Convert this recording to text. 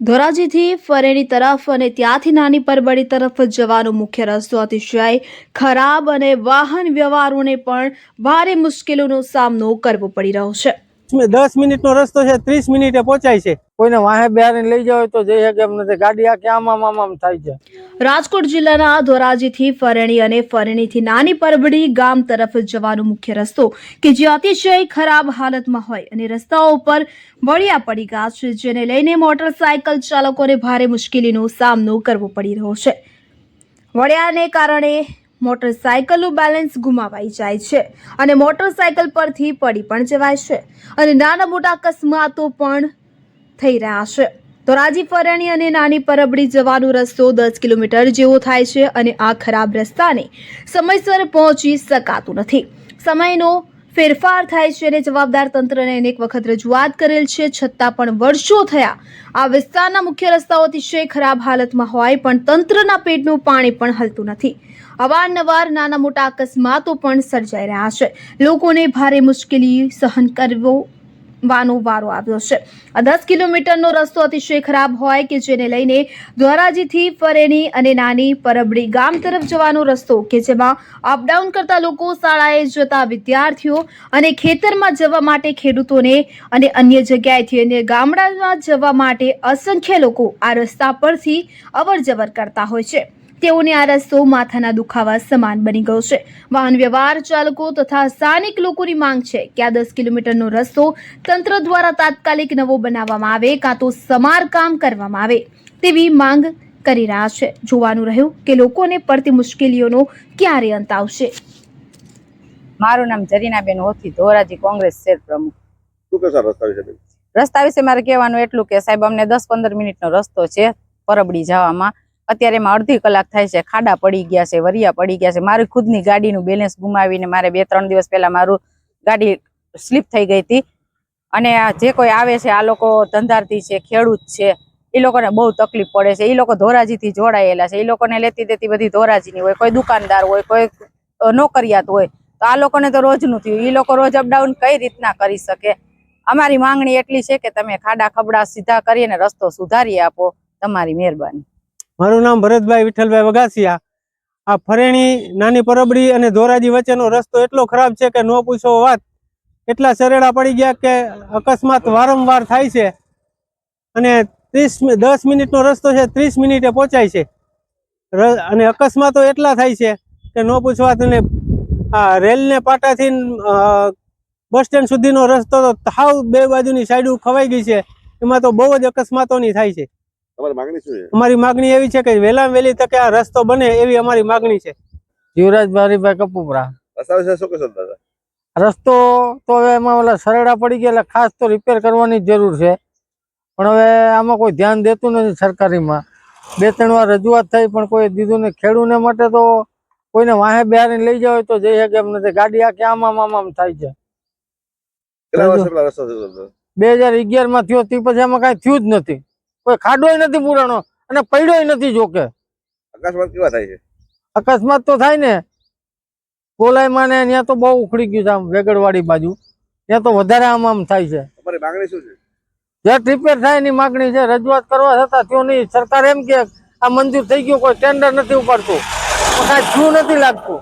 ધોરાજીથી ફરેણી તરફ અને ત્યાંથી નાની પરબડી તરફ જવાનો મુખ્ય રસ્તો અતિશય ખરાબ અને વાહન વ્યવહારોને પણ ભારે મુશ્કેલીનો સામનો કરવો પડી રહ્યો છે. દસ મિનિટનો રસ્તો છે, ત્રીસ મિનિટે પહોંચાય છે. કોઈને વાહે બિહારીને લઈ જાવ તો જઈ શકે એમ નથી. ગાડી આમ આમ આમ થાય છે. રાજકોટ જિલ્લાના ધોરાજીથી ફરેણી અને ફરેણીથી નાની પરબડી ગામ તરફ જવાનો મુખ્ય રસ્તો કે જે અતિશય ખરાબ હાલતમાં હોય અને રસ્તાઓ ઉપર વળિયા પડી ગયા છે, જેને લઈને મોટરસાયકલ ચાલકોને ભારે મુશ્કેલીનો સામનો કરવો પડી રહ્યો છે. વળિયાને કારણે મોટરસાયકલનું બેલેન્સ ગુમાવાઈ જાય છે અને મોટરસાયકલ પરથી પડી પણ જવાય છે અને નાના મોટા અકસ્માતો પણ થઈ રહ્યા છે. ધોરાજી ફરણી અને નાની પરબડી જવાનો રસ્તો દસ કિલોમીટર જેવો થાય છે અને આ ખરાબ રસ્તાને સમયસર પહોંચી શકાતું નથી. સમયનો ફેરફાર થાય છે અને જવાબદાર તંત્રને અનેક વખત રજૂઆત કરેલ છે. છતાં પણ વર્ષો થયા આ વિસ્તારના મુખ્ય રસ્તાઓ અતિશય ખરાબ હાલતમાં હોય પણ તંત્રના પેટનું પાણી પણ હલતું નથી. અવારનવાર નાના મોટા અકસ્માતો પણ સર્જાઈ રહ્યા છે. લોકોને ભારે મુશ્કેલી સહન કરવો વાનો વારો આવ્યો છે. આ દસ કિલોમીટરનો રસ્તો અતિશય ખરાબ હોય કે જેને લઈને ધ્વરાજીથી ફરેણી અને નાની પરબડી ગામ તરફ જવાનો રસ્તો કે જેમાં અપડાઉન કરતા લોકો શાળાએ જતા વિદ્યાર્થીઓ અને ખેતરમાં જવા માટે ખેડૂતોને અને અન્ય જગ્યાએથી અને ગામડામાં જવા માટે અસંખ્ય લોકો આ રસ્તા પરથી અવર જવર કરતા હોય છે. તેઓને આ રસ્તો માથાના દુખાવા સમાન બની ગયો છે. વાહન વ્યવહાર ચાલકો તથા સ્થાનિક લોકોની માંગ છે કે આ દસ કિલોમીટરનો રસ્તો તંત્ર દ્વારા તાત્કાલિક નવો બનાવવામાં આવે કાં તો સમારકામ કરવામાં આવે તેવી માંગ કરી રહ્યા છે. જોવાનું રહ્યું કે લોકોને પડતી મુશ્કેલીઓનો ક્યારે અંત આવશે. મારું નામ જરીનાબેન હોથી ધોરાજી કોંગ્રેસ શેર પ્રમુખ. શું કહેશો રસ્તા વિશે રસ્તા વિશે મારે કહેવાનું એટલું કે સાહેબ અમને દસ પંદર મિનિટનો રસ્તો છે પરબડી જવામાં. અત્યારે એમાં અડધી કલાક થાય છે. ખાડા પડી ગયા છે, વરિયા પડી ગયા છે. મારી ખુદની ગાડીનું બેલેન્સ ગુમાવીને મારે બે, ત્રણ દિવસ પહેલા મારું ગાડી સ્લીપ થઈ ગઈ હતી. અને જે કોઈ આવે છે, આ લોકો ધંધારતી છે, ખેડૂત છે, એ લોકોને બહુ તકલીફ પડે છે. એ લોકો ધોરાજીથી જોડાયેલા છે. એ લોકોને લેતી દેતી બધી ધોરાજીની હોય, કોઈ દુકાનદાર હોય, કોઈ નોકરિયાત હોય, તો આ લોકોને તો રોજનું થયું. એ લોકો રોજ અપડાઉન કઈ રીતના કરી શકે? અમારી માંગણી એટલી છે કે તમે ખાડા ખબડા સીધા કરીને રસ્તો સુધારી આપો. તમારી મહેરબાની. મારું નામ ભરતભાઈ વિઠ્ઠલભાઈ વગાસિયા આ ફરેણી, નાની પરબડી અને ધોરાજી વચ્ચેનો રસ્તો એટલો ખરાબ છે કે ન પૂછો વાત. એટલા સરેડા પડી ગયા કે અકસ્માત વારંવાર થાય છે. અને ત્રીસ દસ મિનિટનો રસ્તો છે, ત્રીસ મિનિટે પહોંચાય છે. અને અકસ્માતો એટલા થાય છે કે ન પૂછવા અને આ રેલને પાટાથી બસ સ્ટેન્ડ સુધીનો રસ્તો તો હાવ બે બાજુની સાઈડ ખવાઈ ગઈ છે. એમાં તો બહુ જ અકસ્માતોની થાય છે. તમારી માંગણી શું છે? અમારી માંગણી એવી છે કે વહેલી તકે આ રસ્તો બને એવી અમારી માગણી છે. જીવરાજ ભારીભાઈ કપુપરા. રસ્તા વિશે શું કહેશો દાદા? રસ્તો તો હવે એમાં ઓલા સરેડા પડી ગયા એટલે ખાસ તો રિપેર કરવાની જરૂર છે. પણ હવે આમાં કોઈ ધ્યાન દેતું નથી સરકારીમાં. બે ત્રણ વાર રજૂઆત થઈ પણ કોઈ દીધું નહીં ખેડૂને માટે તો કોઈને વાહે બિહારીને લઈ જાવ તો જઈ શકે એમ નથી. ગાડી આખી આમ આમ આમ આમ થાય છે. કેટલા હજુ- વર્ષ પહેલા રસ્તો થયો હતો? બે હજાર અગિયારમાં થયો તે પછી આમાં કઈ થયું જ નથી. કોઈ ખાડોય નથી પુરાણો અને પડ્યોય નથી જોકે. અકસ્માત કેવા થાય છે? અકસ્માત તો થાય ને. કોલાઈમાં ને ત્યાં તો બહુ ઉખડી ગયું છે આમ વેગડવાડી બાજુ. ત્યાં તો વધારે આમ આમ થાય છે. તમારી માંગણી શું છે? જે રિપેર થાય એની માગણી છે રજૂઆત કરવા છતાં ત્યાં નહીં સરકાર એમ કે આ મંજૂર થઈ ગયું કોઈ ટેન્ડર નથી ઉપાડતું. કાંઈ થયું નથી લાગતું.